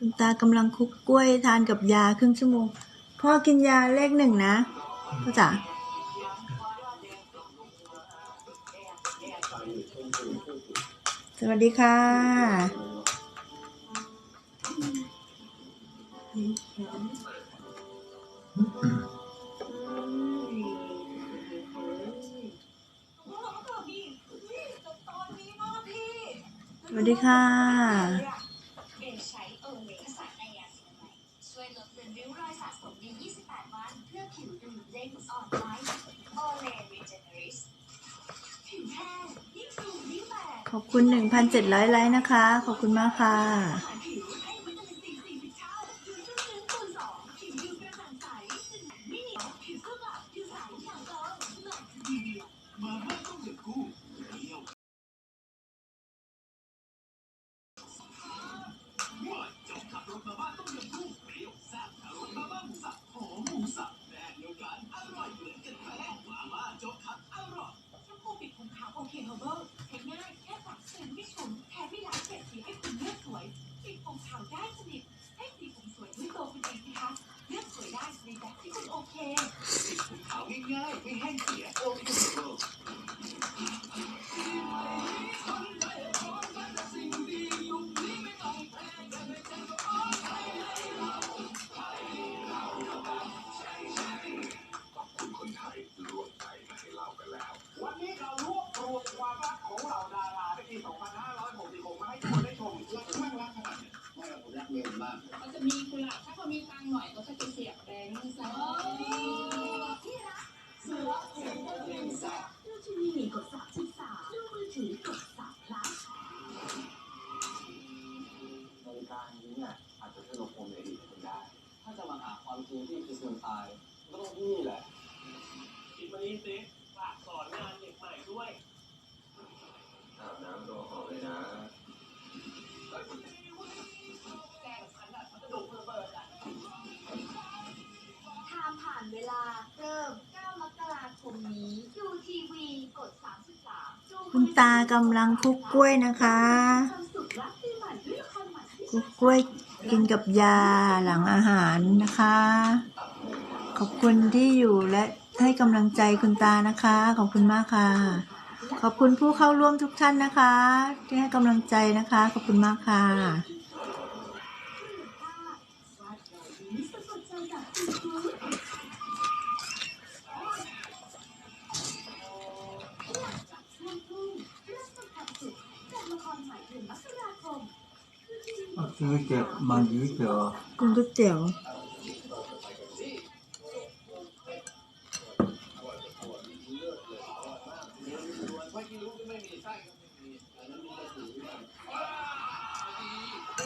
คุณตากำลังคุกกล้วยทานกับยาครึ่งชั่วโมง พ่อกินยาเลขหนึ่งนะพ่อจ๋าสวัสดีค่ะ สวัสดีค่ะ ริ้วรอยสะสมใน 28 วัน เพื่อผิวดูเด้งอ่อนไว้โอเลรีเจนเนอริสผิวแห้งยิ่งดูยิ่งแตกขอบคุณ 1,700 ไลค์นะคะ ขอบคุณมากค่ะ ผิว เนี่ยอาจจะช่วยลดปมในอดีตให้คุณได้ ถ้าจะมาหาความจริงที่คือคนตายก็ต้องที่นี่แหละคิดมานี้สิฝากสอนงานเด็กใหม่ด้วยอาบน้ำตัวหอมเลยนะแกกับฉันอะมันจะดุระเบิดอะทามผ่านเวลาเริ่ม 9 มกราคมนี้ดูทีวีกด 33จูงมือคุณตากำลังคลุกกล้วยนะคะ ความสุขรับปีใหม่ด้วยละครใหม่ที่คลุกกล้วย กินกับยาหลังอาหารนะคะ ขอบคุณที่อยู่และให้กำลังใจคุณตานะคะ ขอบคุณมากค่ะ ขอบคุณผู้เข้าร่วมทุกท่านนะคะ ที่ให้กำลังใจนะคะ ขอบคุณมากค่ะสด ซื้อเจ็บมันยืดเจอคุณก๋วยเตี๋ยวไม่กินลูกก็ไม่มีไส้ก็ไม่มีอันนั้นมั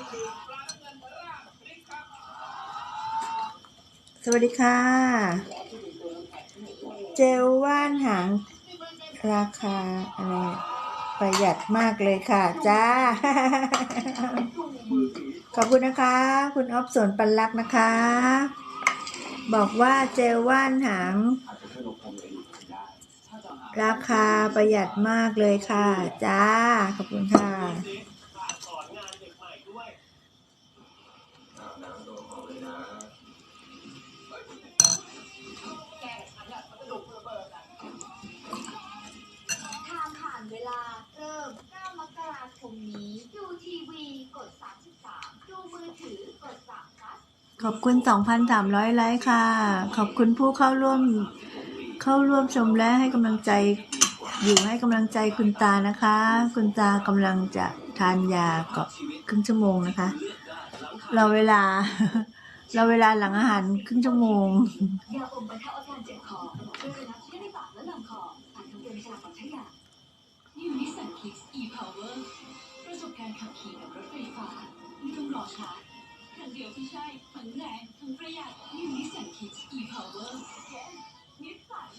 นจลสวัสดีค่ะ เจลว่านหาง ราคาอะไร ประหยัดมากเลยค่ะจ้า ขอบคุณนะคะ คุณออฟสวนปันลักษ์นะคะ บอกว่าเจลว่านหาง ราคาประหยัดมากเลยค่ะจ้า ขอบคุณค่ะ สอนงานเด็กใหม่ด้วย ขอบคุณ 2,300 ไลค์ค่ะ ขอบคุณผู้เข้าร่วม เข้าร่วมชมและให้กำลังใจ อยู่ให้กำลังใจคุณตานะคะ คุณตากำลังจะทานยากับครึ่งชั่วโมงนะคะ เราเวลา เราเวลาหลังอาหารครึ่งชั่วโมงปากและลำคอผ่านทางเดินฉลากก่อนใช้ยานิวนิสสันคิกส์ e-power ประสบการณ์ขับขี่แบบรถไฟฟ้าไม่ต้องรอชาร์จ ทางเดียวที่ใช่ทั้งแรงทั้งประหยัดนิวนิสันคิกส์ e-power นิสสัน